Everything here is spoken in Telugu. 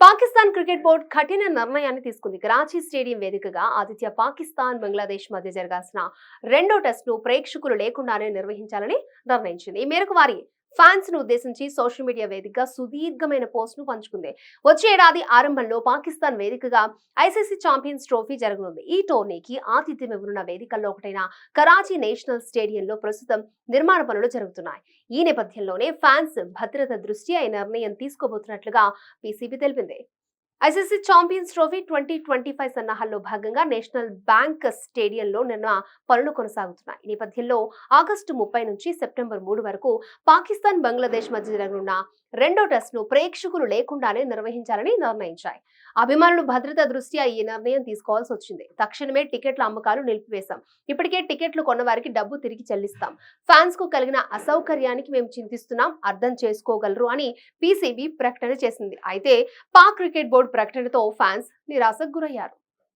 పాకిస్తాన్ క్రికెట్ బోర్డు కఠిన నిర్ణయాన్ని తీసుకుంది. కరాచీ స్టేడియం వేదికగా ఆతిథ్య పాకిస్తాన్ బంగ్లాదేశ్ మధ్య జరగాల్సిన రెండో టెస్టును ప్రేక్షకులు లేకుండానే నిర్వహించాలని నిర్ణయించింది. ఈ మేరకు వారి ఫ్యాన్స్ను ఉద్దేశించి సోషల్ మీడియా వేదికగా సుదీర్ఘమైన పోస్ట్ను పంచుకుంది. వచ్చే ఏడాది ఆరంభంలో పాకిస్తాన్ వేదికగా ఐసీసీ ఛాంపియన్స్ ట్రోఫీ జరగనుంది. ఈ టోర్నీకి ఆతిథ్యం ఇవ్వనున్న వేదికల్లో ఒకటైన కరాచీ నేషనల్ స్టేడియంలో ప్రస్తుతం నిర్మాణ పనులు జరుగుతున్నాయి. ఈ నేపథ్యంలోనే ఫ్యాన్స్ భద్రత దృష్ట్యా ఈ నిర్ణయం తీసుకోబోతున్నట్లుగా పీసీబీ తెలిపింది. ICC champions trophy twenty twenty five సన్నాహాల్లో భాగంగా నేషనల్ బ్యాంక్ స్టేడియంలో నిన్న పనులు కొనసాగుతున్నాయి. ఈ నేపథ్యంలో ఆగస్టు ముప్పై నుంచి సెప్టెంబర్ మూడు వరకు పాకిస్తాన్ బంగ్లాదేశ్ మధ్య జరగనున్న రెండో టెస్ట్ను ప్రేక్షకులు లేకుండానే నిర్వహించాలని నిర్ణయించాయి. అభిమానులు భద్రత దృష్ట్యా ఈ నిర్ణయం తీసుకోవాల్సి వచ్చింది. తక్షణమే టికెట్ల అమ్మకాలు నిలిపివేశాం. ఇప్పటికే టికెట్లు కొన్నవారికి డబ్బు తిరిగి చెల్లిస్తాం. ఫ్యాన్స్కు కలిగిన అసౌకర్యానికి మేము చింతిస్తున్నాం. అర్థం చేసుకోగలరు అని పీసీబీ ప్రకటన చేసింది. అయితే పాక్ క్రికెట్ బోర్డు ప్రకటనతో ఫ్యాన్స్ నిరాశకు గురయ్యారు.